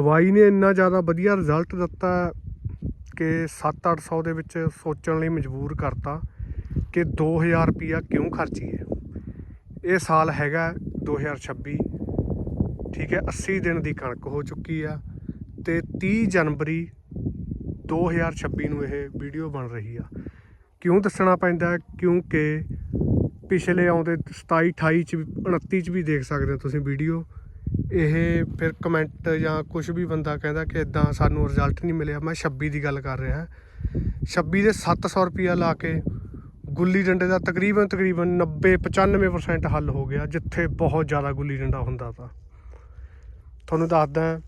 ਦਵਾਈ ਨੇ ਇੰਨਾ ਜ਼ਿਆਦਾ ਵਧੀਆ ਰਿਜ਼ਲਟ ਦਿੱਤਾ ਕਿ 7-800 ਦੇ ਵਿੱਚ ਸੋਚਣ ਲਈ ਮਜਬੂਰ ਕਰਤਾ ਕਿ 2000 ਰੁਪਿਆ ਕਿਉਂ ਖਰਚੀਏ। ਇਹ ਸਾਲ ਹੈਗਾ 2026 ਠੀਕ ਹੈ 80 ਦਿਨ ਦੀ ਕਣਕ ਹੋ ਚੁੱਕੀ ਆ ਤੇ 30 ਜਨਵਰੀ 2026 ਨੂੰ ਇਹ ਵੀਡੀਓ ਬਣ ਰਹੀ ਆ। ਕਿਉਂ ਦੱਸਣਾ ਪੈਂਦਾ ਕਿਉਂਕਿ ਪਿਛਲੇ ਆਉਂਦੇ 27 28 ਚ ਵੀ 29 ਚ ਵੀ ਦੇਖ ਸਕਦੇ ਹੋ ਤੁਸੀਂ ਵੀਡੀਓ। ਇਹ ਫਿਰ ਕਮੈਂਟ ਜਾਂ ਕੁਝ ਵੀ ਬੰਦਾ ਕਹਿੰਦਾ ਕਿ ਇਦਾਂ ਸਾਨੂੰ ਰਿਜ਼ਲਟ ਨਹੀਂ ਮਿਲਿਆ, ਮੈਂ 26 ਦੀ ਗੱਲ ਕਰ ਰਿਹਾ। 26 ਦੇ 700 ਰੁਪਿਆ ਲਾ ਕੇ ਗੁੱਲੀ ਡੰਡੇ ਦਾ ਤਕਰੀਬਨ ਤਕਰੀਬਨ 90 95% ਹੱਲ ਹੋ ਗਿਆ, ਜਿੱਥੇ ਬਹੁਤ ਜ਼ਿਆਦਾ ਗੁੱਲੀ ਡੰਡਾ ਹੁੰਦਾ ਤਾਂ। ਤੁਹਾਨੂੰ ਦੱਸਦਾ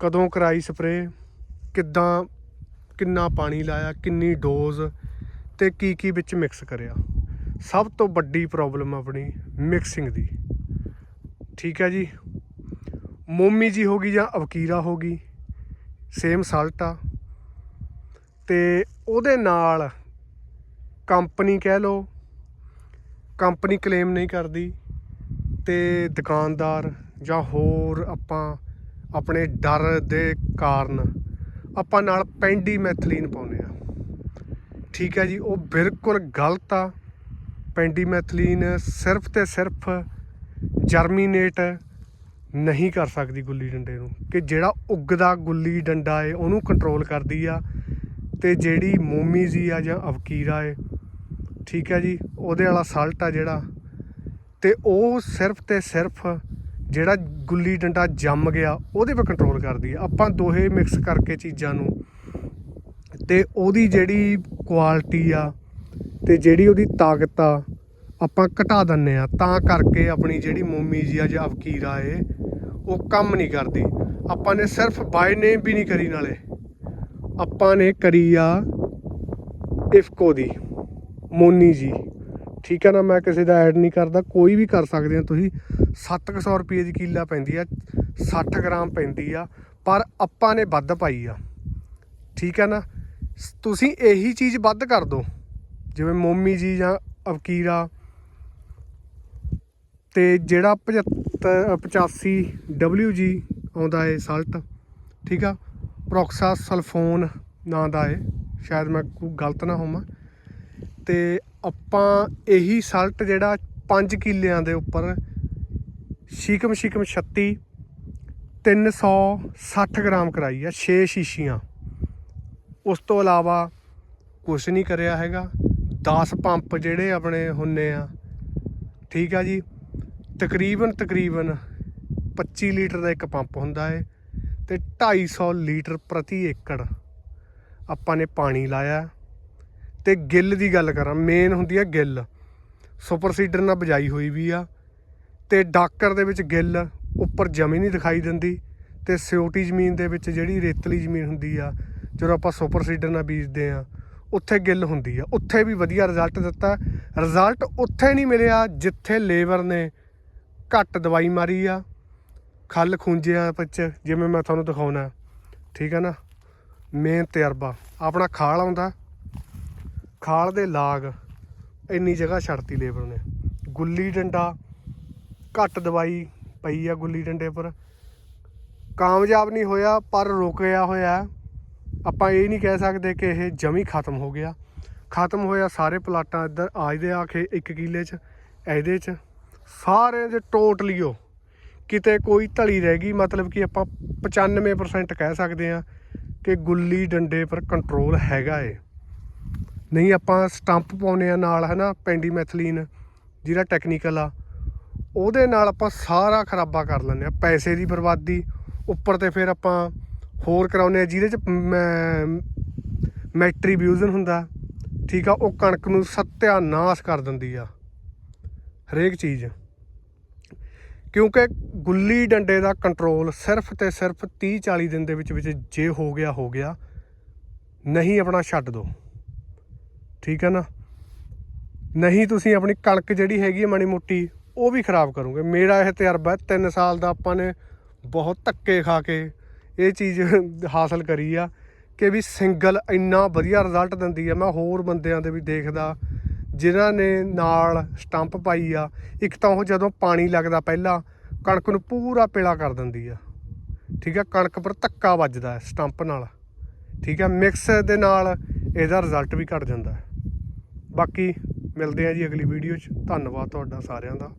ਕਦੋਂ ਕਰਾਈ ਸਪਰੇ ਕਿੱਦਾਂ, ਕਿੰਨਾ ਪਾਣੀ ਲਾਇਆ, ਕਿੰਨੀ ਡੋਜ਼ ਤੇ ਕੀ ਕੀ ਵਿੱਚ ਮਿਕਸ ਕਰਿਆ। ਸਭ ਤੋਂ ਵੱਡੀ ਪ੍ਰੋਬਲਮ ਆਪਣੀ ਮਿਕਸਿੰਗ ਦੀ। ਠੀਕ ਹੈ ਜੀ। ਮੋਮੀ ਜੀ ਹੋ ਗਈ ਜਾਂ ਅਵਕੀਰਾ ਹੋ ਗਈ ਸੇਮ ਸਾਲਟ। ਆ ਤੇ ਉਹਦੇ ਨਾਲ ਕੰਪਨੀ ਕਹਿ ਲਓ ਕੰਪਨੀ ਕਲੇਮ ਨਹੀਂ ਕਰਦੀ ਤੇ ਦੁਕਾਨਦਾਰ ਜਾਂ ਹੋਰ ਆਪਾਂ ਆਪਣੇ ਡਰ ਦੇ ਕਾਰਨ ਆਪਾਂ ਨਾਲ ਪੈਂਡੀ ਮੈਥਲੀਨ ਪਾਉਂਦੇ ਆ। ਠੀਕ ਹੈ ਜੀ, ਉਹ ਬਿਲਕੁਲ ਗਲਤ ਆ। ਪੈਂਡੀ ਮੈਥਲੀਨ ਸਿਰਫ ਤੇ ਸਿਰਫ ਜਰਮੀਨੇਟ ਨਹੀਂ ਕਰ ਸਕਦੀ ਗੁੱਲੀ ਡੰਡੇ ਨੂੰ, ਕਿ ਜਿਹੜਾ ਉੱਗਦਾ ਗੁੱਲੀ ਡੰਡਾ ਏ, ਉਹਨੂੰ ਕੰਟਰੋਲ ਕਰਦੀ ਆ, ਤੇ ਜਿਹੜੀ ਮੋਮੀ ਜੀ ਆ ਜਾਂ ਅਵਕੀਰਾ ਏ, ਠੀਕ ਹੈ ਜੀ, ਉਹਦੇ ਵਾਲਾ ਸਲਟ ਆ ਜਿਹੜਾ, ਤੇ ਉਹ ਸਿਰਫ ਤੇ ਸਿਰਫ ਜਿਹੜਾ ਗੁੱਲੀ ਡੰਡਾ ਜੰਮ ਗਿਆ, ਉਹਦੇ 'ਤੇ ਕੰਟਰੋਲ ਕਰਦੀ ਆ। ਆਪਾਂ ਦੋਹੇ ਮਿਕਸ ਕਰਕੇ ਚੀਜ਼ਾਂ ਨੂੰ, ਤੇ ਉਹਦੀ ਜਿਹੜੀ ਕੁਆਲਿਟੀ ਆ, ਤੇ ਜਿਹੜੀ ਉਹਦੀ ਤਾਕਤ ਆ ਆਪਾਂ ਘਟਾ ਦਿੰਨੇ ਆ ਤਾਂ ਕਰਕੇ ਆਪਣੀ ਜਿਹੜੀ ਮੋਮੀ ਜੀ ਆ ਜਾਂ ਅਵਕੀਰਾ ਏ ਉਹ ਕੰਮ ਨਹੀਂ ਕਰਦੀ। ਆਪਾਂ ਨੇ ਸਿਰਫ ਬਾਏ ਨੇਮ ਵੀ ਨਹੀਂ ਕਰੀ ਨਾਲੇ। ਆਪਾਂ ਨੇ ਕਰੀ ਆ ਇਫਕੋ ਦੀ, ਮੋਨੀ ਜੀ। ਠੀਕ ਹੈ ਨਾ, ਮੈਂ ਕਿਸੇ ਦਾ ਐਡ ਨਹੀਂ ਕਰਦਾ, ਕੋਈ ਵੀ ਕਰ ਸਕਦੇ ਆ ਤੁਸੀਂ। 700 ਰੁਪਏ ਦੀ ਕਿੱਲਾ ਪੈਂਦੀ ਆ 60 ਗ੍ਰਾਮ ਪੈਂਦੀ ਆ, ਪਰ ਆਪਾਂ ਨੇ ਵੱਧ ਪਾਈ ਆ। ਠੀਕ ਹੈ ਨਾ? ਤੁਸੀਂ ਇਹੀ ਚੀਜ਼ ਵੱਧ ਕਰ ਦਿਓ ਜਿਵੇਂ ਮੋਮੀ ਜੀ ਜਾਂ ਅਵਕੀਰਾ ਤੇ ਜਿਹੜਾ 75 85 WG ਆਉਂਦਾ ਏ ਸਲਟ ਠੀਕ ਆ? ਪ੍ਰੋਕਸਾ ਸਲਫੋਨ ਨਾਂ ਦਾ ਏ ਸ਼ਾਇਦ ਮੈਂ ਗਲਤ ਨਾ ਹੋਵਾਂ। ਤੇ ਆਪਾਂ ਇਹੀ ਸਲਟ ਜਿਹੜਾ 5 ਕਿੱਲਿਆਂ ਦੇ ਉੱਪਰ ਸ਼ਿਕਮ ਸ਼ਿਕਮ 36 360 ਗ੍ਰਾਮ ਕਰਾਈ ਆ 6 ਸ਼ੀਸ਼ੀਆਂ। ਉਸ ਤੋਂ ਇਲਾਵਾ ਕੁਝ ਨਹੀਂ ਕਰਿਆ ਹੈਗਾ। 10 ਪੰਪ ਜਿਹੜੇ ਆਪਣੇ ਹੁੰਨੇ ਆ। ਠੀਕ ਆ ਜੀ? ਤਕਰੀਬਨ ਤਕਰੀਬਨ 25 ਲੀਟਰ ਦਾ ਇੱਕ ਪੰਪ ਹੁੰਦਾ ਏ ਤੇ 250 ਲੀਟਰ ਪ੍ਰਤੀ ਏਕੜ ਆਪਾਂ ਨੇ ਪਾਣੀ ਲਾਇਆ। ਤੇ ਗਿੱਲ ਦੀ ਗੱਲ ਕਰਾਂ ਮੇਨ ਹੁੰਦੀ ਆ ਗਿੱਲ। ਸੁਪਰ ਸੀਡਰ ਨਾਲ ਬਜਾਈ ਹੋਈ ਵੀ ਆ ਤੇ ਡਾਕਰ ਦੇ ਵਿੱਚ ਗਿੱਲ ਉੱਪਰ ਜਮੀ ਨਹੀਂ ਦਿਖਾਈ ਦਿੰਦੀ ਤੇ ਸਿਓਟੀ ਜ਼ਮੀਨ ਦੇ ਵਿੱਚ ਜਿਹੜੀ ਰੇਤਲੀ ਜ਼ਮੀਨ ਹੁੰਦੀ ਆ, ਜਦੋਂ ਆਪਾਂ ਸੁਪਰ ਸੀਡਰ ਨਾਲ ਬੀਜਦੇ ਆ, ਉੱਥੇ ਗਿੱਲ ਹੁੰਦੀ ਆ। ਉੱਥੇ ਵੀ ਵਧੀਆ ਰਿਜ਼ਲਟ ਦਿੱਤਾ। ਰਿਜ਼ਲਟ ਉੱਥੇ ਨਹੀਂ ਮਿਲਿਆ, ਜਿੱਥੇ ਲੇਬਰ ਨੇ ਘੱਟ ਦਵਾਈ ਮਾਰੀ ਆ, ਖੱਲ ਖੁੰਝਿਆਂ ਵਿੱਚ, ਜਿਵੇਂ ਮੈਂ ਤੁਹਾਨੂੰ ਦਿਖਾਉਣਾ। ਠੀਕ ਹੈ ਨਾ? ਮੇਨ ਤਜਰਬਾ। ਆਪਣਾ ਖਾਲ ਆਉਂਦਾ। ਖਾਲ ਦੇ ਲਾਗ ਇੰਨੀ ਜਗ੍ਹਾ ਛੱਡਤੀ ਲੇਬਰ ਨੇ। ਗੁੱਲੀ ਡੰਡਾ, ਘੱਟ ਦਵਾਈ ਪਈ ਆ ਗੁੱਲੀ ਡੰਡੇ ਪਰ। ਕਾਮਯਾਬ ਨਹੀਂ ਹੋਇਆ, ਪਰ ਰੁਕਿਆ ਹੋਇਆ। ਆਪਾਂ ਇਹ ਨਹੀਂ ਕਹਿ ਸਕਦੇ ਕਿ ਇਹ ਜਮੀ ਖਤਮ ਹੋ ਗਿਆ। ਖਤਮ ਹੋਇਆ ਸਾਰੇ ਪਲਾਟਾਂ ਇੱਧਰ, ਆਜ ਦੇ ਆਖੇ 1 ਕਿੱਲੇ 'ਚ, ਇਹਦੇ 'ਚ। ਸਾਰੇ ਦੇ ਟੋਟਲੀਓ ਕਿਤੇ ਕੋਈ ਢਲੀ ਰਹਿ ਗਈ, ਮਤਲਬ ਕਿ ਆਪਾਂ 95% ਕਹਿ ਸਕਦੇ ਆ ਕਿ ਗੁੱਲੀ ਡੰਡੇ ਪਰ ਕੰਟਰੋਲ ਹੈਗਾ ਏ। ਨਹੀਂ, ਆਪਾਂ ਸਟੰਪ ਪਾਉਨੇ ਆ ਨਾਲ, ਹਨਾ ਪੈਂਡੀ ਮੈਥਲੀਨ ਜਿਹੜਾ ਟੈਕਨੀਕਲ ਆ, ਉਹਦੇ ਨਾਲ ਆਪਾਂ ਸਾਰਾ ਖਰਾਬਾ ਕਰ ਲੈਂਦੇ ਆ ਪੈਸੇ ਦੀ ਬਰਬਾਦੀ, ਉੱਪਰ ਤੇ ਫਿਰ ਆਪਾਂ ਹੋਰ ਕਰਾਉਨੇ ਆ ਜਿਹਦੇ ਚ ਮੈਟਰੀਬਿਊਜ਼ਨ ਹੁੰਦਾ, ਠੀਕ ਆ, ਉਹ ਕਣਕ ਨੂੰ ਸਤਿਆਨਾਸ਼ ਕਰ ਦਿੰਦੀ ਆ। ਹਰੇਕ ਚੀਜ਼। ਕਿਉਂਕਿ ਗੁੱਲੀ ਡੰਡੇ ਦਾ ਕੰਟਰੋਲ ਸਿਰਫ ਤੇ ਸਿਰਫ 30 40 ਦਿਨ ਦੇ ਵਿੱਚ ਵਿੱਚ ਜੇ ਹੋ ਗਿਆ ਹੋ ਗਿਆ, ਨਹੀਂ ਆਪਣਾ ਛੱਡ ਦਿਓ ਠੀਕ ਹੈ ਨਾ? ਨਹੀਂ ਤੁਸੀਂ ਆਪਣੀ ਕਣਕ ਜਿਹੜੀ ਹੈਗੀ ਹੈ ਮਾੜੀ ਮੋਟੀ, ਉਹ ਵੀ ਖਰਾਬ ਕਰੋਗੇ। ਮੇਰਾ ਇਹ ਤਜਰਬਾ 3 ਸਾਲ ਦਾ ਆਪਾਂ ਨੇ ਬਹੁਤ ਧੱਕੇ ਖਾ ਕੇ ਇਹ ਚੀਜ਼ ਹਾਸਲ ਕਰੀ ਆ ਕਿ ਵੀ ਸਿੰਗਲ ਇੰਨਾ ਵਧੀਆ ਰਿਜ਼ਲਟ ਦਿੰਦੀ ਆ। ਮੈਂ ਹੋਰ ਬੰਦਿਆਂ ਦੇ ਵੀ ਦੇਖਦਾ ਜਿਨ੍ਹਾਂ ਨੇ ਨਾਲ ਸਟੰਪ ਪਾਈ ਆ, ਇੱਕ ਤਾਂ ਉਹ ਜਦੋਂ ਪਾਣੀ ਲੱਗਦਾ ਪਹਿਲਾਂ, ਕਣਕ ਨੂੰ ਪੂਰਾ ਪੇਲਾ ਕਰ ਦਿੰਦੀ ਆ। ਠੀਕ ਆ, ਕਣਕ ਪਰ ਧੱਕਾ ਵੱਜਦਾ ਸਟੰਪ ਨਾਲ। ਠੀਕ ਹੈ ਮਿਕਸ ਦੇ ਨਾਲ ਇਹਦਾ ਰਿਜ਼ਲਟ ਵੀ ਘਟ ਜਾਂਦਾ ਬਾਕੀ ਮਿਲਦੇ ਆ ਜੀ ਅਗਲੀ ਵੀਡੀਓ 'ਚ। ਧੰਨਵਾਦ ਤੁਹਾਡਾ ਸਾਰਿਆਂ ਦਾ।